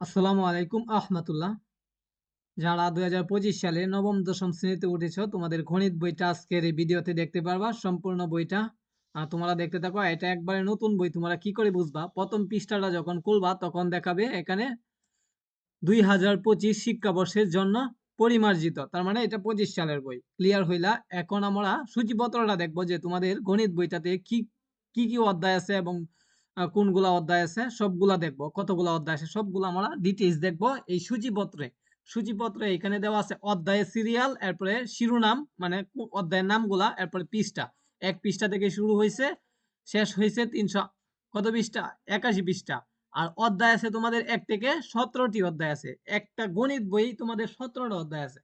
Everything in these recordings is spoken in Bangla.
আসসালামু আলাইকুম আহমতুল্লাহ। যারা দুই হাজার পঁচিশ সালে নবম, দশম শ্রেণীতে উঠেছ, তোমাদের গণিত বইটা আজকের এই ভিডিওতে দেখতে পারবা, সম্পূর্ণ বইটা। তোমরা দেখতে থাকো, এটা একবারে নতুন বই, তোমরা কি করে বুঝবা? প্রথম পৃষ্ঠাটা যখন খুলবা, তখন দেখাবে এখানে দুই হাজার পঁচিশ শিক্ষাবর্ষের জন্য পরিমার্জিত। তার মানে এটা পঁচিশ সালের বই। ক্লিয়ার হইলা? এখন আমরা সূচিপত্রটা দেখব যে তোমাদের গণিত বইটাতে কি কি কি অধ্যায় আছে এবং কোনগুলা অধ্যায় আছে? সবগুলা দেখব। কতগুলা অধ্যায় আছে? সবগুলো আমরা ডিটেইলস দেখব। এই সূচিপত্রে সূচিপত্রে এখানে দেওয়া আছে অধ্যায়ের সিরিয়াল এরপরে শিরোনাম মানে অধ্যায়ের নামগুলা, এরপরে পৃষ্ঠা। এক পৃষ্ঠা থেকে শুরু হয়েছে, শেষ হয়েছে তিনশো, কত পৃষ্ঠা? একাশি পৃষ্ঠা। আর অধ্যায় আছে তোমাদের এক থেকে সতেরোটি অধ্যায় আছে। একটা গণিত বই তোমাদের সতেরোটা অধ্যায় আছে।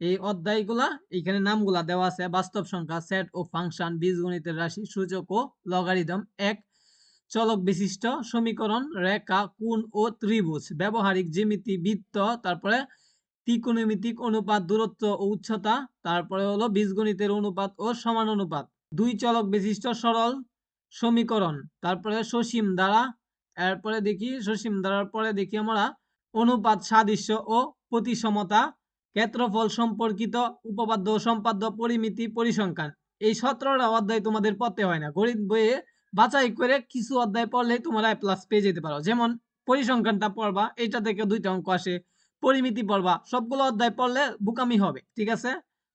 এই অধ্যায়গুলা, এইখানে নামগুলা দেওয়া আছে। বাস্তব সংখ্যা সেট ও ফাংশন বীজগণিতের রাশি, সূচক ও লগারিদম এক। চলক বিশিষ্ট সমীকরণ, রেখা, কোণ ও ত্রিভুজ। ব্যবহারিক জ্যামিতি, বৃত্ত, তারপরে ত্রিকোণমিতিক অনুপাত, দূরত্ব ও উচ্চতা, তারপরে হলো বীজগণিতের অনুপাত ও সমান অনুপাত দুই চলক বিশিষ্ট সরল সমীকরণ, তারপরে সসীম দ্বারা, এরপরে দেখি, সসীম দ্বারার পরে দেখি আমরা অনুপাত, সাদৃশ্য ও প্রতিসমতা, ক্ষেত্রফল সম্পর্কিত উপপাদ্য, সম্পাদ্য, পরিমিতি, পরিসংখ্যান। এই সতেরোটা অধ্যায় তোমাদের পড়তে হয় না। গণিত বইয়ে বাছাই করে কিছু অধ্যায় পড়লেই তোমরা এ প্লাস পেয়ে যেতে পারো। যেমন, পরিসংখ্যানটা পড়বা, এইটা থেকে দুইটা অঙ্ক আসে, পরিমিতি পড়বা, সবগুলো অধ্যায় পড়লে বুকামি হবে, ঠিক আছে?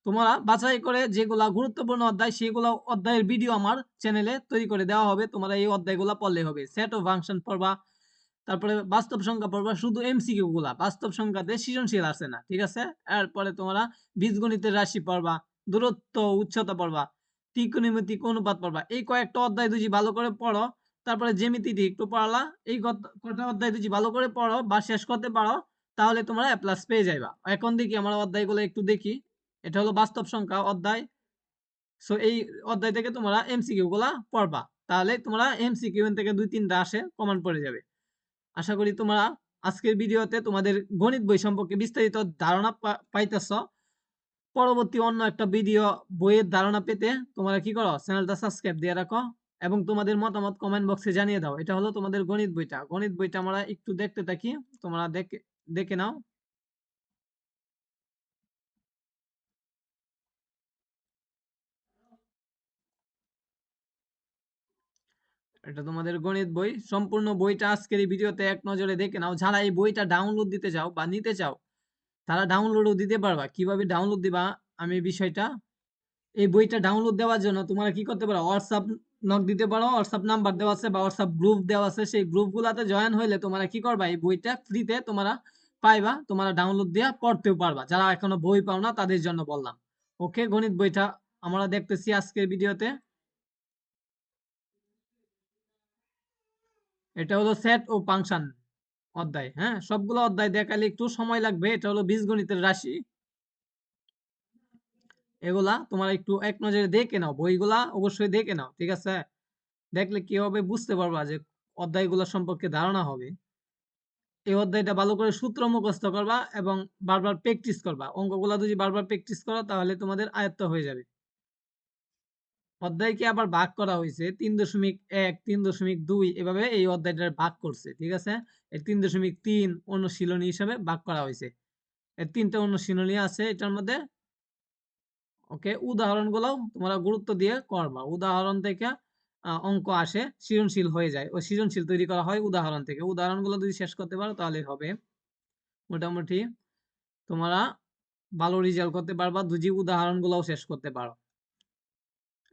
তোমরা বাছাই করে যেগুলা গুরুত্বপূর্ণ অধ্যায়, সেগুলো অধ্যায়ের ভিডিও আমার চ্যানেলে তৈরি করে দেওয়া হবে, তোমরা এই অধ্যায়গুলো পড়লে হবে। সেট ও ফাংশন পড়বা, তারপরে বাস্তব সংখ্যা পড়বা, শুধু এমসিকিউ গুলা, বাস্তব সংখ্যাতে সৃজনশীল আসে না, ঠিক আছে? এরপরে তোমরা বীজগণিতের রাশি পড়বা, দূরত্ব, উচ্চতা পড়বা ত্রিকোণমিতিক অনুপাত পড়বা। এই কয়েকটা অধ্যায় দুজি ভালো করে পড়ো, তারপরে জ্যামিতিটি একটু পড়ালা, এই কটা অধ্যায় দুজি ভালো করে পড়ো বা শেষ করতে পারো, তাহলে তোমরা প্লাস পেয়ে যাইবা। এখন দেখি আমরা অধ্যায়গুলো একটু দেখি। এটা হলো বাস্তব সংখ্যা অধ্যায়। সো এই অধ্যায় থেকে তোমরা এমসিকিউ গুলা পড়বা। তাহলে তোমরা এমসিকিউ থেকে দুই তিনটা আসে কমন পড়ে যাবে। আশা করি তোমরা আজকের ভিডিওতে তোমাদের গণিত বই সম্পর্কে বিস্তারিত ধারণা পাইতেছ। পরবর্তী অন্য একটা ভিডিও বইয়ের ধারণা পেতে তোমরা কি করো? চ্যানেলটা সাবস্ক্রাইব দিয়ে রাখো এবং তোমাদের মতামত কমেন্ট বক্সে জানিয়ে দাও। এটা হলো তোমাদের গণিত বইটা। গণিত বইটা আমরা একটু দেখতে থাকি। তোমরা দেখে দেখে নাও। এটা তোমাদের গণিত বই। সম্পূর্ণ বইটা আজকের এই ভিডিওতে এক নজরে দেখে নাও। যারা এই বইটা ডাউনলোড দিতে চাও বা নিতে চাও তারা ডাউনলোডও দিতে পারবা। কীভাবে ডাউনলোড দিবা আমি বিষয়টা? এই বইটা ডাউনলোড দেওয়ার জন্য তোমরা কি করতে পারো? হোয়াটসঅ্যাপ নক দিতে পারো হোয়াটসঅ্যাপ নাম্বার দেওয়া আছে বা হোয়াটসঅ্যাপ গ্রুপ দেওয়া আছে, সেই গ্রুপগুলোতে জয়েন হইলে তোমরা কি করবা? এই বইটা ফ্রিতে তোমরা পাইবা, তোমরা ডাউনলোড দিয়ে পড়তেও পারবা। যারা এখনও বই পাও না, তাদের জন্য বললাম। ওকে গণিত বইটা আমরা দেখতেছি আজকের ভিডিওতে। এটা হলো সেট ও ফাংশন অধ্যায় হ্যাঁ? সবগুলো অধ্যায় দেখালে একটু সময় লাগবে। এটা হলো বীজগণিতের রাশি। এগুলা তোমার একটু এক নজরে দেখে নাও, বইগুলা অবশ্যই দেখে নাও, ঠিক আছে? দেখলে কি হবে? বুঝতে পারবা যে অধ্যায়গুলো সম্পর্কে ধারণা হবে। এই অধ্যায়টা ভালো করে সূত্র মুখস্থ করবা এবং বারবার প্র্যাকটিস করবা। অঙ্কগুলা যদি বারবার প্র্যাকটিস করো, তাহলে তোমাদের আয়ত্ত হয়ে যাবে। অধ্যায়কে আবার ভাগ করা হয়েছে, তিন দশমিক এক, তিন দশমিক দুই, এভাবে এই অধ্যায়টার ভাগ করছে, ঠিক আছে? এই তিন দশমিক তিন অনুশীলনী হিসাবে ভাগ করা হয়েছে। এর তিনটা অনুশীলনী আছে, এটার মধ্যে, ওকে, উদাহরণগুলোও তোমরা গুরুত্ব দিয়ে করবা। উদাহরণ থেকে অঙ্ক আসে, সৃজনশীল হয়ে যায়। ওই সৃজনশীল তৈরি করা হয় উদাহরণ থেকে। উদাহরণগুলো যদি শেষ করতে পারো তাহলে হবে। মোটামুটি তোমরা ভালো রেজাল্ট করতে পারবা দুজি উদাহরণগুলোও শেষ করতে পারো।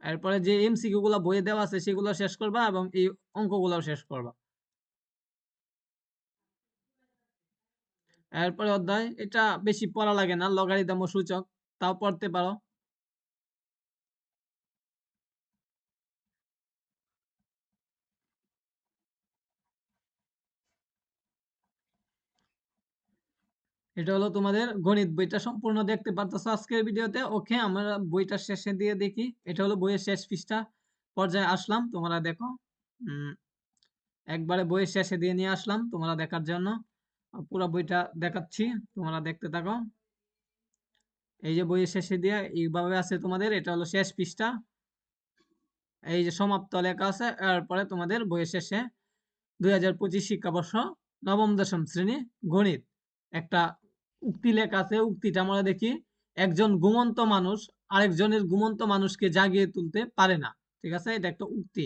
এরপরে যে এমসিকিউ গুলো বইয়ে দেওয়া আছে, সেগুলো শেষ করবা এবং এই অঙ্কগুলোও শেষ করবা। এরপরে অধ্যায়, এটা বেশি পড়া লাগে না, লগারিদম ও সূচক, তাও পড়তে পারো। এটা হলো তোমাদের গণিত বইটা সম্পূর্ণ দেখতে পারতেছো আজকের ভিডিওতে। ওকে, আমরা বইটা শেষে দিয়ে দেখি। এটা হলো বইয়ের শেষ পৃষ্ঠা। পর্যায়ে আসলাম, তোমরা দেখো। একবারে বইয়ের শেষে দিয়ে নিয়ে আসলাম, তোমরা দেখার জন্য। পুরো বইটা দেখাচ্ছি, তোমরা দেখতে থাকো। এই যে বইয়ের শেষে দিয়ে এইভাবে আছে তোমাদের, এটা হলো শেষ পৃষ্ঠা। এই যে সমাপ্ত লেখা আছে, এরপরে তোমাদের বইয়ের শেষে দুই হাজার পঁচিশ শিক্ষাবর্ষ নবম দশম শ্রেণি গণিত। একটা উক্তি লেখা আছে, উক্তিটা আমরা দেখি, একজন ঘুমন্ত মানুষ আরেকজনের ঘুমন্ত মানুষকে জাগিয়ে তুলতে পারে না। ঠিক আছে? এটা একটা উক্তি।